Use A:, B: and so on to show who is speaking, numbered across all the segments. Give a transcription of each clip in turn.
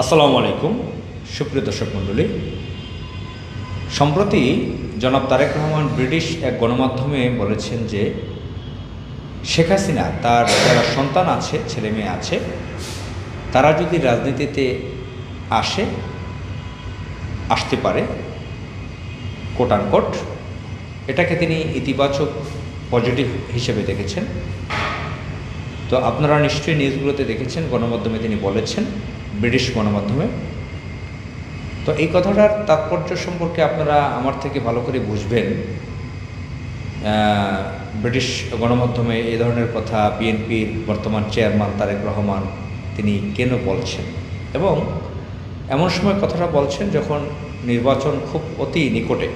A: আসসালামু আলাইকুম, সুপ্রিয় দর্শক মণ্ডলী। সম্প্রতি জনাব তারেক রহমান ব্রিটিশ এক গণমাধ্যমে বলেছেন যে শেখ হাসিনা তার যারা সন্তান আছে, ছেলে মেয়ে আছে, তারা যদি রাজনীতিতে আসে, আসতে পারে কোটানকোট এটাকে তিনি ইতিবাচক পজিটিভ হিসেবে দেখেছেন। তো আপনারা নিশ্চয়ই নিউজগুলোতে দেখেছেন, গণমাধ্যমে তিনি বলেছেন। ব্রিটিশ গণমাধ্যমে। তো এই কথাটার তাৎপর্য সম্পর্কে আপনারা আমার থেকে ভালো করে বুঝবেন। ব্রিটিশ গণমাধ্যমে এই ধরনের কথা বিএনপির বর্তমান চেয়ারম্যান তারেক রহমান তিনি কেন বলছেন? এবং এমন সময় কথাটা বলছেন যখন নির্বাচন খুব অতি নিকটে।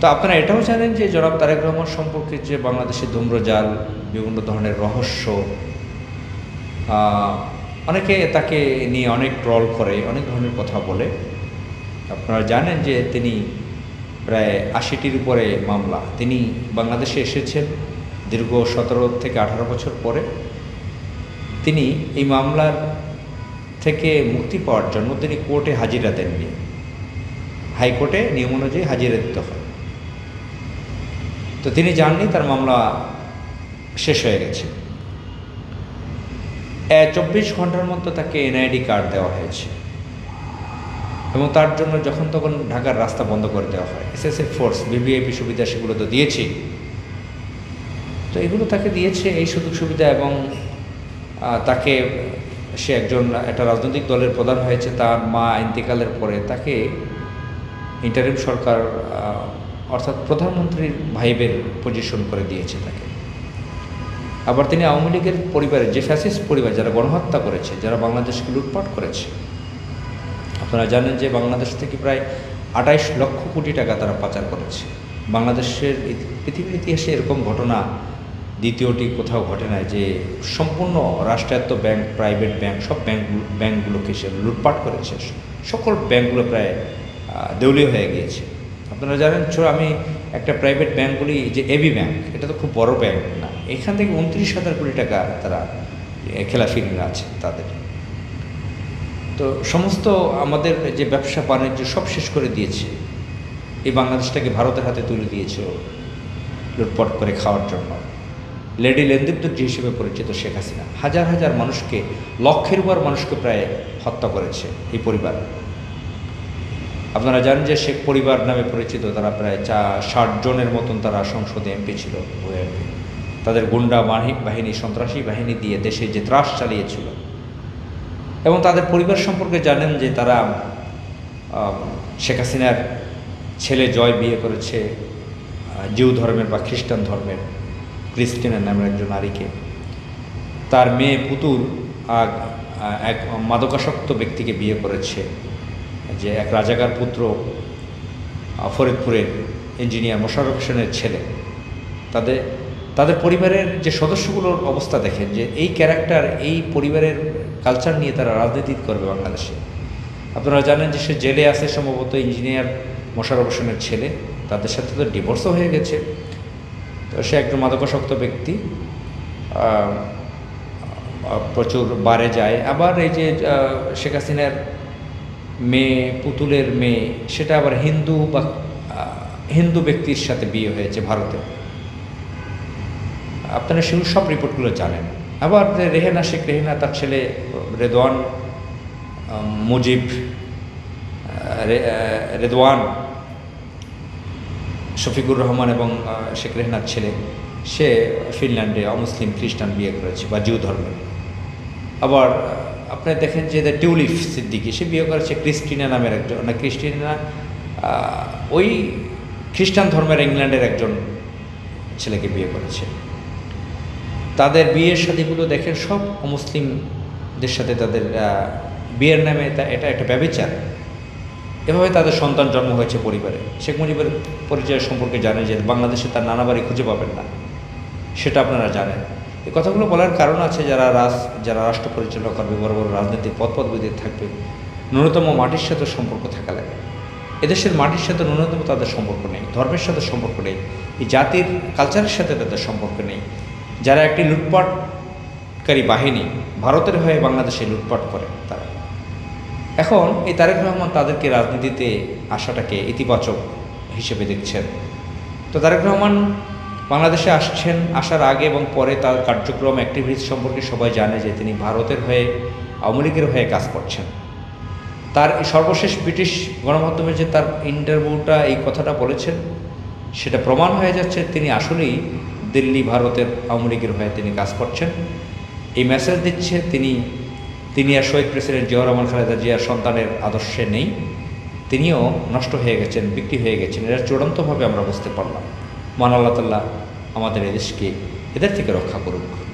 A: তো আপনারা এটাও জানেন যে জনাব তারেক রহমান সম্পর্কে যে বাংলাদেশের ধূম্রজাল বিভিন্ন ধরনের রহস্য অনেকে তাকে নিয়ে অনেক ট্রল করে, অনেক ধরনের কথা বলে। আপনারা জানেন যে তিনি প্রায় আশিটির উপরে মামলা। তিনি বাংলাদেশে এসেছেন দীর্ঘ সতেরো থেকে আঠারো বছর পরে। তিনি এই মামলার থেকে মুক্তি পাওয়ার জন্য তিনি কোর্টে হাজিরা দেননি। হাইকোর্টে নিয়ম অনুযায়ী হাজিরা দিতে হয়। তো তিনি জাননি তার মামলা শেষ হয়ে গেছে। চব্বিশ ঘণ্টার মধ্যে তাকে এনআইডি কার্ড দেওয়া হয়েছে। এবং তার জন্য যখন তখন ঢাকার রাস্তা বন্ধ করে দেওয়া হয়। এসএসএফ ফোর্স বিবিআইপি সুবিধা সেগুলো তো দিয়েছি। তো এগুলো তাকে দিয়েছে এই সুযোগ সুবিধা এবং তাকে সে একজন, একটা রাজনৈতিক দলের প্রধান হয়েছে। তার মা ইন্তেকালের পরে তাকে ইন্টারিম সরকার অর্থাৎ প্রধানমন্ত্রীর ভাইবের পজিশন করে দিয়েছে তাকে। আবার তিনি আওয়ামী লীগের পরিবারের যে ফ্যাসিস্ট পরিবার যারা গণহত্যা করেছে, যারা বাংলাদেশকে লুটপাট করেছে, আপনারা জানেন যে বাংলাদেশ থেকে প্রায় আঠাইশ লক্ষ কোটি টাকা তারা পাচার করেছে। বাংলাদেশের পৃথিবীর ইতিহাসে এরকম ঘটনা দ্বিতীয়টি কোথাও ঘটে না যে সম্পূর্ণ রাষ্ট্রায়ত্ত ব্যাংক, প্রাইভেট ব্যাংক, সব ব্যাংক, ব্যাংকগুলোকে সে লুটপাট করেছে। সকল ব্যাংকগুলো প্রায় দেউলিয়া হয়ে গিয়েছে। আপনারা জানেন ছোট আমি একটা প্রাইভেট ব্যাংকগুলি যে এবি ব্যাংক এটা তো খুব বড় ব্যাংক না। এখান থেকে উনত্রিশ হাজার কোটি টাকা তারা খেলাফি ঋণ আছে তাদের। তো সমস্ত আমাদের যে ব্যবসা বাণিজ্য সব শেষ করে দিয়েছে। এই বাংলাদেশটাকে ভারতের হাতে তুলে দিয়েছে লুটপট করে খাওয়ার জন্য। লেডি লেন্দিপ্তজি হিসেবে পরিচিত শেখ হাসিনা, হাজার হাজার মানুষকে, লক্ষের উপর মানুষকে প্রায় হত্যা করেছে এই পরিবার। আপনারা জানেন যে শেখ পরিবার নামে পরিচিত তারা প্রায় চা ষাট জনের মতন তারা সংসদে এমপি ছিল তাদের গুন্ডা বাহি- বাহিনী, সন্ত্রাসী বাহিনী দিয়ে দেশে যে ত্রাস চালিয়েছিল। এবং তাদের পরিবার সম্পর্কে জানেন যে তারা শেখ হাসিনার ছেলে জয় বিয়ে করেছে জিউ ধর্মের বা খ্রিস্টান ধর্মের ক্রিস্টিনা নামের একজন নারীকে। তার মেয়ে পুতুল এক মাদকাসক্ত ব্যক্তিকে বিয়ে করেছে। যে এক রাজাকার পুত্র ফরিদপুরের ইঞ্জিনিয়ার মোশাররফ হোসেনের ছেলে। তাদের তাদের পরিবারের যে সদস্যগুলোর অবস্থা দেখেন, যে এই ক্যারেক্টার এই পরিবারের কালচার নিয়ে তারা রাজনীতি করবে বাংলাদেশে। আপনারা জানেন যে সে জেলে আছে সম্ভবত ইঞ্জিনিয়ার মোশাররফ হোসেনের ছেলে। তাদের সাথে তো ডিভোর্সও হয়ে গেছে। তো সে একজন মাদকাসক্ত ব্যক্তি। প্রচুর বারে যায়। আবার এই যে শেখ হাসিনার মেয়ে, পুতুলের মেয়ে, সেটা আবার হিন্দু বা হিন্দু ব্যক্তির সাথে বিয়ে হয়েছে ভারতে। আপনারা সেগুলো সব রিপোর্টগুলো জানেন। আবার রেহেনা শেখ রেহেনা, তার ছেলে রেদওয়ান মুজিব রেদওয়ান, শফিকুর রহমান এবং শেখ রেহনার ছেলে, সে ফিনল্যান্ডে অমুসলিম খ্রিস্টান বিয়ে করেছে বা জিউ ধর্মের আবার আপনি দেখেন যে দ্য টিউলিপ সিদ্দিকি সে বিয়ে করেছে ক্রিস্টিনা নামের একজন, না ক্রিস্টিনা ওই খ্রিস্টান ধর্মের ইংল্যান্ডের একজন ছেলেকে বিয়ে করেছে। তাদের বিয়ের শাদিগুলো দেখেন, সব মুসলিমদের সাথে তাদের বিয়ের নামে এটা একটা ব্যবচার। এভাবে তাদের সন্তান জন্ম হয়েছে পরিবারে। শেখ মুজিবের পরিচয় সম্পর্কে জানেন যে বাংলাদেশে তার নানা বাড়ি খুঁজে পাবেন না। সেটা আপনারা জানেন। এই কথাগুলো বলার কারণ আছে যারা রাজ যারা রাষ্ট্র পরিচালনা করবে, বড় বড় রাজনৈতিক পদ পদবিতে থাকবে, ন্যূনতম মাটির সাথে সম্পর্ক থাকা লাগে। এদেশের মাটির সাথে ন্যূনতম তাদের সম্পর্ক নেই, ধর্মের সাথে সম্পর্ক নেই, এই জাতির কালচারের সাথে তাদের সম্পর্ক নেই। যারা একটি লুটপাটকারী বাহিনী ভারতের হয়ে বাংলাদেশে লুটপাট করে, তারা। এখন এই তারেক রহমান তাদেরকে রাজনীতিতে আসাটাকে ইতিবাচক হিসেবে দেখছেন। তো তারেক রহমান বাংলাদেশে আসছেন, আসার আগে এবং পরে তার কার্যক্রম অ্যাক্টিভিটিস সম্পর্কে সবাই জানে যে তিনি ভারতের হয়ে, আওয়ামী লীগের হয়ে কাজ করছেন। তার সর্বশেষ ব্রিটিশ গণমাধ্যমে যে তার ইন্টারভিউটা, এই কথাটা বলেছেন, সেটা প্রমাণ হয়ে যাচ্ছে তিনি আসলেই দিল্লি, ভারতের আওয়ামী লীগের হয়ে তিনি কাজ করছেন। এই মেসেজ দিচ্ছে তিনি তিনি আর শহীদ প্রেসিডেন্ট জিয়া রহমান খালেদা জিয়ার সন্তানের আদর্শে নেই। তিনিও নষ্ট হয়ে গেছেন, বিক্রি হয়ে গেছেন। এটা চূড়ান্তভাবে আমরা বুঝতে পারলাম। মান আল্লাহ তাল্লাহ আমাদের এদেশকে এদের থেকে রক্ষা করুক।